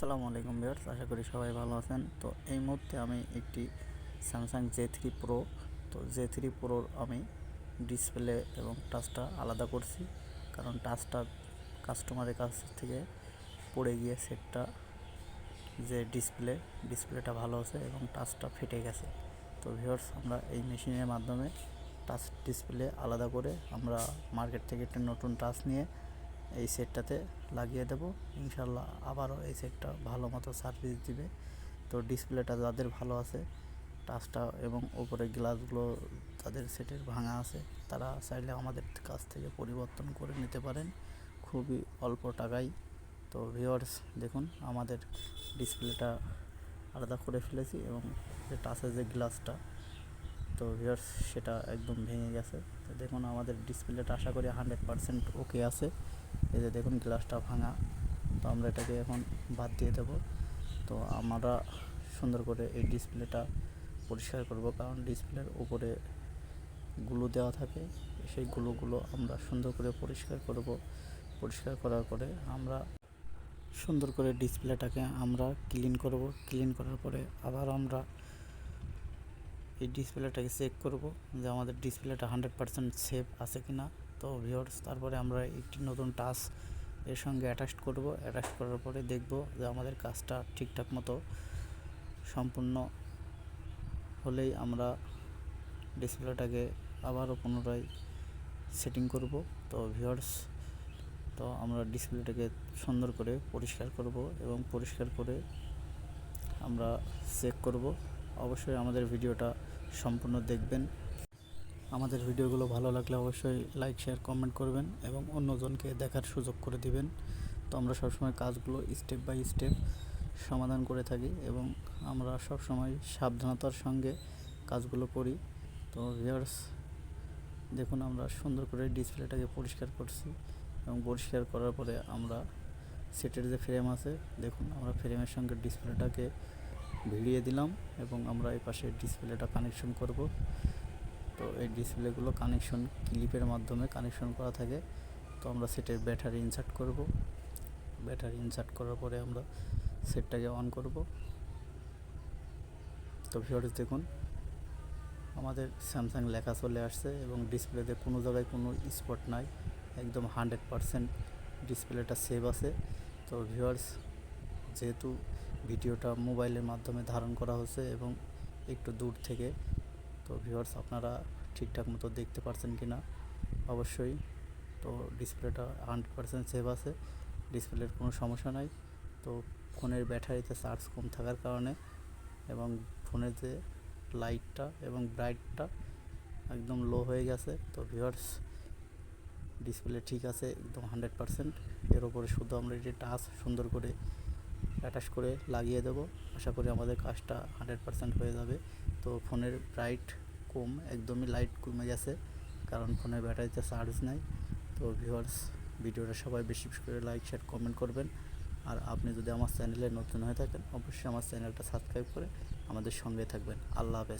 আসসালামু আলাইকুম ভিউয়ার্স, আশা করি সবাই ভালো আছেন। তো এই মুহূর্তে আমি একটি স্যামসাং জে থ্রি প্রো তো জে থ্রি প্রোর আমি ডিসপ্লে এবং টাচটা আলাদা করছি। কারণ টাচটা কাস্টমারের কাছ থেকে পড়ে গিয়ে সেটটা যে ডিসপ্লে ডিসপ্লেটা ভালো আছে এবং টাচটা ফেটে গেছে। তো ভিউয়ার্স, আমরা এই মেশিনের মাধ্যমে টাচ ডিসপ্লে আলাদা করে আমরা মার্কেট থেকে একটা নতুন টাচ নিয়ে এই সেটটাতে লাগিয়ে দেব। ইনশাল্লাহ আবারও এই সেটটা ভালো মতো সার্ভিস দিবে। তো ডিসপ্লেটা যাদের ভালো আছে টাচটা এবং ওপরে গ্লাসগুলো তাদের সেটের ভাঙা আছে, তারা চাইলে আমাদের কাছ থেকে পরিবর্তন করে নিতে পারেন। খুবই অল্প টাকায়। তো ভিওয়ার্স দেখুন, আমাদের ডিসপ্লেটা আলাদা করে ফেলেছি এবং টাচের যে গ্লাসটা তো ভিউয়ার্স সেটা একদম ভেঙে গেছে। তো দেখুন, আমাদের ডিসপ্লেটা আশা করি হান্ড্রেড পারসেন্ট ওকে আছে। এই যে দেখুন গ্লাসটা ভাঙা। তো আমরা এটাকে এখন বাদ দিয়ে দেবো। তো আমরা সুন্দর করে এই ডিসপ্লেটা পরিষ্কার করব, কারণ ডিসপ্লের উপরে গুলো দেওয়া থাকে। সেই গুলোগুলো আমরা সুন্দর করে পরিষ্কার করব। পরিষ্কার করার পরে আমরা সুন্দর করে ডিসপ্লেটাকে আমরা ক্লিন করব। ক্লিন করার পরে আবার আমরা এই ডিসপ্লেটাকে চেক করব যে আমাদের ডিসপ্লেটা হান্ড্রেড পারসেন্ট সেফ আছে কি না তো ভিওর্স তারপরে আমরা একটি নতুন টাচ এর সঙ্গে অ্যাটাচ করব। অ্যাটাচ করার পরে দেখব যে আমাদের কাজটা ঠিকঠাক মতো সম্পূর্ণ হলেই আমরা ডিসপ্লেটাকে আবারও পুনরায় সেটিং করব। তো ভিওর্স তো আমরা ডিসপ্লেটাকে সুন্দর করে পরিষ্কার করব এবং পরিষ্কার করে আমরা চেক করব। অবশ্যই আমাদের ভিডিওটা সম্পূর্ণ দেখবেন। আমাদের ভিডিওগুলো ভালো লাগলে অবশ্যই লাইক শেয়ার কমেন্ট করবেন এবং অন্যজনকে দেখার সুযোগ করে দিবেন। তো আমরা সবসময় কাজগুলো স্টেপ বাই স্টেপ সমাধান করে থাকি এবং আমরা সবসময় সাবধানতার সঙ্গে কাজগুলো করি। তো ভিউয়ার্স দেখুন আমরা সুন্দর করে ডিসপ্লেটাকে পরিষ্কার করছি এবং পরিষ্কার করার পরে আমরা সেটের যে ফ্রেম আছে, দেখুন আমরা ফ্রেমের সঙ্গে ডিসপ্লেটাকে ভিড়িয়ে দিলাম এবং আমরা এই পাশে ডিসপ্লেটা কানেকশন করব। তো এই ডিসপ্লেগুলো কানেকশন ক্লিপের মাধ্যমে কানেকশন করা থাকে। তো আমরা সেটের ব্যাটারি ইনসার্ট করব। ব্যাটারি ইনসার্ট করার পরে আমরা সেটটাকে অন করব। তো ভিউয়ার্স দেখুন, আমাদের স্যামসাং লেখা চলে আসছে এবং ডিসপ্লেতে কোনো জায়গায় কোনো স্পট নাই। একদম হান্ড্রেড পারসেন্ট ডিসপ্লেটা সেভ আছে। তো ভিউয়ার্স যেহেতু ভিডিওটা মোবাইলের মাধ্যমে ধারণ করা হচ্ছে এবং একটু দূর থেকে। তো ভিউয়ার্স আপনারা ঠিকঠাক মতো দেখতে পারছেন কি না অবশ্যই। তো ডিসপ্লেটা হান্ড্রেড পারসেন্ট সেভ আছে। ডিসপ্লের কোনো সমস্যা নাই। তো ফোনের ব্যাটারিতে চার্জ কম থাকার কারণে এবং ফোনের যে লাইটটা এবং ব্রাইটটা একদম লো হয়ে গেছে। তো ভিউয়ার্স ডিসপ্লে ঠিক আছে, একদম হান্ড্রেড পারসেন্ট এর ওপরে শুধু আমরা এটি টাচ সুন্দর করে অ্যাটাচ করে লাগিয়ে দেবো। আশা করি আমাদের কাজটা হান্ড্রেড পারসেন্ট হয়ে যাবে। তো ফোনের ব্রাইট কম, একদমই লাইট কমে গেছে, কারণ ফোনের ব্যাটারিতে চার্জ নাই। তো ভিউয়ার্স ভিডিওটা সবাই বেশি বেশি করে লাইক শেয়ার কমেন্ট করবেন। আর আপনি যদি আমার চ্যানেলে নতুন হয়ে থাকেন, অবশ্যই আমার চ্যানেলটা সাবস্ক্রাইব করে আমাদের সঙ্গে থাকবেন। আল্লাহ হাফেজ।